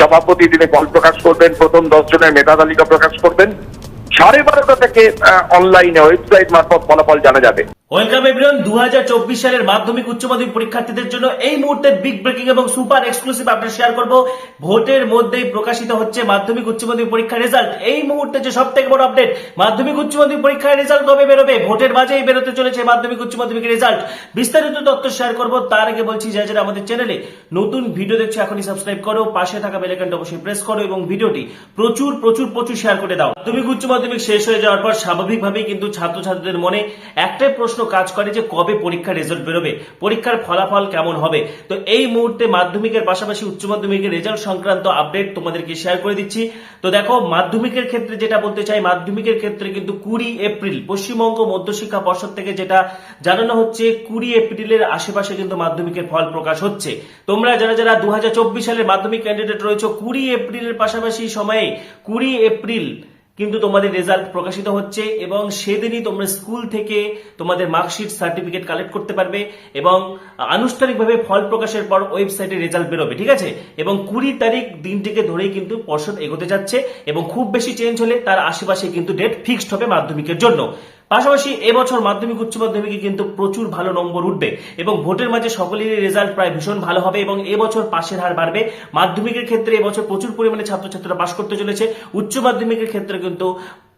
সভাপতি তিনি ফল প্রকাশ করবেন, প্রথম দশ জনের মেধা তালিকা প্রকাশ করবেন। সাড়ে বারোটা থেকে অনলাইনে ওয়েবসাইট মারফত ফলাফল জানা যাবে। ওয়েলকাম এভরিওয়ান দু সালের মাধ্যমিক উচ্চ মাধ্যমিক পরীক্ষার্থীদের জন্য এই মুহূর্তে বিগ ব্রেকিং এবং সুপার এক্সক্লুসিভ আপডেট শেয়ার করব। ভোটের মধ্যেই প্রকাশিত হচ্ছে মাধ্যমিক উচ্চ মাধ্যমিক পরীক্ষার রেজাল্ট এই মুহূর্তে যে সব থেকে বড় আপডেট মাধ্যমিক উচ্চ মাধ্যমিক পরীক্ষার রেজাল্ট কবে বেরোবে? ভোটের মাঝেই বেরোতে চলেছে মাধ্যমিক উচ্চ মাধ্যমিক রেজাল্ট বিস্তারিত তথ্য শেয়ার করব, তার আগে বলছি, যারা যারা আমাদের চ্যানেলে নতুন ভিডিও দেখছ, এখনই সাবস্ক্রাইব করো, পাশে থাকা বেলাইকনটা অবশ্যই প্রেস করো এবং ভিডিওটি প্রচুর প্রচুর প্রচুর শেয়ার করে দাও। মাধ্যমিক উচ্চ মাধ্যমিক শেষ হয়ে যাওয়ার পর স্বাভাবিকভাবেই কিন্তু ছাত্রছাত্রীদের মনে একটাই প্রশ্ন কাজ করে যে কবে পরীক্ষার রেজাল্ট বেরোবে, পরীক্ষার ফলাফল কেমন হবে। তো এই মুহূর্তে মাধ্যমিকের পাশাপাশি উচ্চ মাধ্যমিকের রেজাল্ট সংক্রান্ত আপডেট তোমাদেরকে শেয়ার করে দিচ্ছি। তো দেখো, মাধ্যমিকের ক্ষেত্রে যেটা বলতে চাই, মাধ্যমিকের ক্ষেত্রে কিন্তু কুড়ি এপ্রিল, পশ্চিমবঙ্গ মধ্যশিক্ষা পর্ষদ থেকে যেটা জানানো হচ্ছে, কুড়ি এপ্রিলের আশেপাশে কিন্তু মাধ্যমিকের ফল প্রকাশ হচ্ছে। তোমরা যারা যারা দু হাজার চব্বিশ সালের মাধ্যমিক ক্যান্ডিডেট রয়েছে, কুড়ি এপ্রিলের পাশাপাশি সময়ে কুড়ি এপ্রিল কিন্তু তোমাদের রেজাল্ট প্রকাশিত হচ্ছে এবং সেদিনই তোমরা স্কুল থেকে তোমাদের মার্কশিট সার্টিফিকেট কালেক্ট করতে পারবে এবং আনুষ্ঠানিকভাবে ফল প্রকাশের পর ওয়েবসাইটে রেজাল্ট বেরোবে, ঠিক আছে? এবং কুড়ি তারিখ দিনটিকে ধরেই কিন্তু পর্ষদ এগোতে যাচ্ছে এবং খুব বেশি চেঞ্জ হলে তার আশেপাশে কিন্তু ডেট ফিক্সড হবে মাধ্যমিকের জন্য। পাশাপাশি এবছর মাধ্যমিক, উচ্চ মাধ্যমিকে কিন্তু প্রচুর ভালো নম্বর উঠবে এবং ভোটের মাঝে সকলেরই রেজাল্ট প্রায় ভীষণ ভালো হবে এবং এবছর পাশের হার বাড়বে। মাধ্যমিকের ক্ষেত্রে এবছর প্রচুর পরিমাণে ছাত্রছাত্রীরা পাশ করতে চলেছে। উচ্চ মাধ্যমিকের ক্ষেত্রে কিন্তু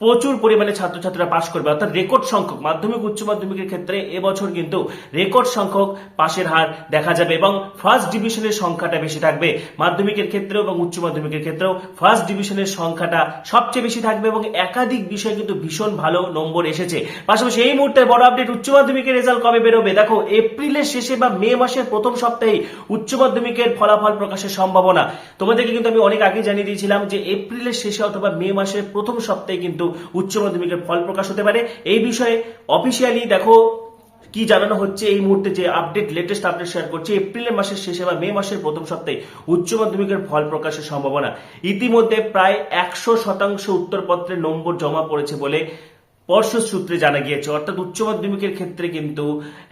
প্রচুর পরিমাণে ছাত্রছাত্রীরা পাশ করবে। অর্থাৎ রেকর্ড সংখ্যক, মাধ্যমিক, উচ্চ মাধ্যমিকের ক্ষেত্রে এবছর কিন্তু রেকর্ড সংখ্যক পাশের হার দেখা যাবে এবং ফার্স্ট ডিভিশনের সংখ্যাটা বেশি থাকবে। মাধ্যমিকের ক্ষেত্রেও এবং উচ্চ মাধ্যমিকের ক্ষেত্রেও ফার্স্ট ডিভিশনের সংখ্যাটা সবচেয়ে বেশি থাকবে এবং একাধিক বিষয়ে কিন্তু ভীষণ ভালো নম্বর এসেছে। পাশাপাশি এই মুহূর্তে বড় আপডেট উচ্চ মাধ্যমিকের রেজাল্ট কবে বেরোবে? দেখো, এপ্রিলের শেষে বা মে মাসের প্রথম সপ্তাহে উচ্চ মাধ্যমিকের ফলাফল প্রকাশের সম্ভাবনা। তোমাদেরকে কিন্তু আমি অনেক আগে জানিয়ে দিয়েছিলাম যে এপ্রিলের শেষে অথবা মে মাসের প্রথম সপ্তাহে কিন্তু উচ্চ মাধ্যমিকের ফল প্রকাশ হতে পারে। এই বিষয়ে অফিসিয়ালি দেখো কি জানানো হচ্ছে এই মুহূর্তে যে আপডেট লেটেস্ট আপডেট শেয়ার করছে। এপ্রিলের মাসের শেষে বা মে মাসের প্রথম সপ্তাহে উচ্চ মাধ্যমিকের ফল প্রকাশের সম্ভাবনা। ইতিমধ্যে প্রায় একশো শতাংশ উত্তরপত্রের নম্বর জমা পড়েছে বলে পর্ষদ সূত্রে জানা গিয়েছে। অর্থাৎ উচ্চ মাধ্যমিকের ক্ষেত্রে কিন্তু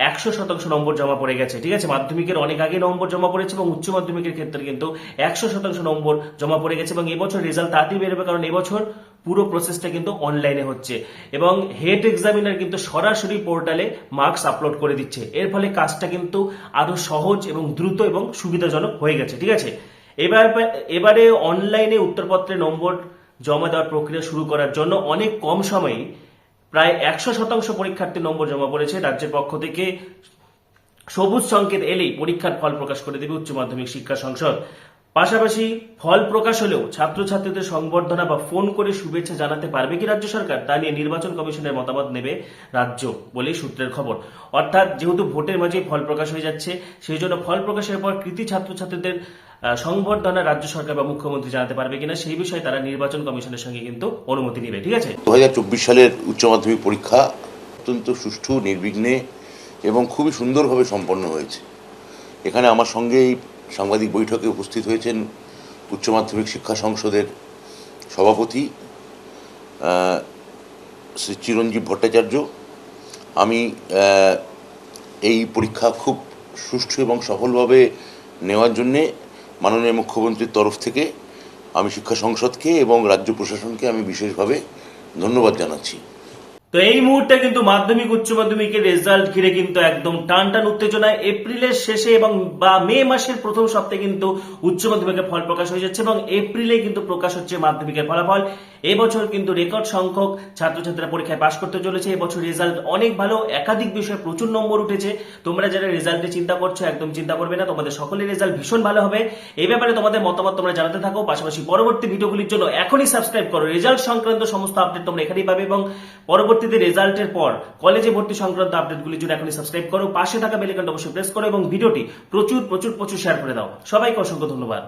একশো শতাংশ নম্বর জমা পড়ে গেছে, ঠিক আছে? মাধ্যমিকের অনেক আগে নম্বর জমা পড়েছে এবং উচ্চ মাধ্যমিকের ক্ষেত্রে কিন্তু একশো শতাংশ নম্বর জমা পড়ে গেছে এবং এবছর রেজাল্ট তাড়াতাড়ি বেরোবে কারণ এবছর পুরো প্রসেসটা কিন্তু অনলাইনে হচ্ছে এবং হেড এক্সামিনার কিন্তু সরাসরি পোর্টালে মার্কস আপলোড করে দিচ্ছে। এর ফলে কাজটা কিন্তু আরও সহজ এবং দ্রুত এবং সুবিধাজনক হয়ে গেছে, ঠিক আছে? এবার এবারে অনলাইনে উত্তরপত্রে নম্বর জমা দেওয়ার প্রক্রিয়া শুরু করার জন্য অনেক কম সময়ে প্রায় একশো শতাংশ পরীক্ষার্থী নম্বর জমা পড়েছে। রাজ্যের পক্ষ থেকে সবুজ সংকেত এলেই পরীক্ষার ফল প্রকাশ করে দেবে উচ্চ মাধ্যমিক শিক্ষা সংসদ। পাশাপাশি ফল প্রকাশ হলেও ছাত্রছাত্রীদের সংবর্ধনা বা ফোন করে শুভেচ্ছা জানাতে পারবে কি রাজ্য সরকার? তা নিয়ে নির্বাচন কমিশনের মতামত নেবে রাজ্য বলেই সূত্রের খবর। অর্থাৎ যেহেতু ভোটের মাঝে ফল প্রকাশ হয়ে যাচ্ছে, সেই জন্য ফল প্রকাশের পর কৃতি ছাত্রছাত্রীদের সংবর্ধনা রাজ্য সরকার বা মুখ্যমন্ত্রী জানাতে পারবে কিনা সেই বিষয়ে তারা নির্বাচন কমিশনের সঙ্গে কিন্তু অনুমতি নেবে, ঠিক আছে? দু হাজার চব্বিশ সালের উচ্চ মাধ্যমিক পরীক্ষা অত্যন্ত সুষ্ঠু, নির্বিঘ্নে এবং খুবই সুন্দরভাবে সম্পন্ন হয়েছে। এখানে আমার সঙ্গে এই সাংবাদিক বৈঠকে উপস্থিত হয়েছেন উচ্চ মাধ্যমিক শিক্ষা সংসদের সভাপতি শ্রী চিরঞ্জীব ভট্টাচার্য। আমি এই পরীক্ষা খুব সুষ্ঠু এবং সফলভাবে নেওয়ার জন্যে মাননীয় মুখ্যমন্ত্রীর তরফ থেকে আমি শিক্ষা সংসদকে এবং রাজ্য প্রশাসনকে আমি বিশেষভাবে ধন্যবাদ জানাচ্ছি। তো এই মুহূর্তে কিন্তু মাধ্যমিক, উচ্চ মাধ্যমিকের রেজাল্ট ঘিরে কিন্তু একদম টান টান উত্তেজনায় এপ্রিলের শেষে এবং বা মে মাসের প্রথম সপ্তাহে কিন্তু উচ্চ মাধ্যমিকের ফল প্রকাশ হয়ে যাচ্ছে এবং এপ্রিলে কিন্তু প্রকাশ হচ্ছে মাধ্যমিকের ফলাফল। এবছর কিন্তু রেকর্ড সংখ্যক ছাত্রছাত্রীরা পরীক্ষায় পাশ করতে চলেছে। এবছর রেজাল্ট অনেক ভালো, একাধিক বিষয়ে প্রচুর নম্বর উঠেছে। তোমরা যারা রেজাল্টে চিন্তা করছ, একদম চিন্তা করবে না, তোমাদের সকলের রেজাল্ট ভীষণ ভালো হবে। এই ব্যাপারে তোমাদের মতামত তোমরা জানাতে থাকো। পাশাপাশি পরবর্তী ভিডিওগুলির জন্য এখনই সাবস্ক্রাইব করো। রেজাল্ট সংক্রান্ত সমস্ত আপডেট তোমরা এখানেই পাবে এবং পরবর্তীতে রেজাল্টের পর কলেজে ভর্তি সংক্রান্ত আপডেটগুলির জন্য এখনই সাবস্ক্রাইব করো, পাশে থাকা বেলিকনটা অবশ্যই প্রেস করো এবং ভিডিওটি প্রচুর প্রচুর প্রচুর শেয়ার করে দাও। সবাইকে অসংখ্য ধন্যবাদ।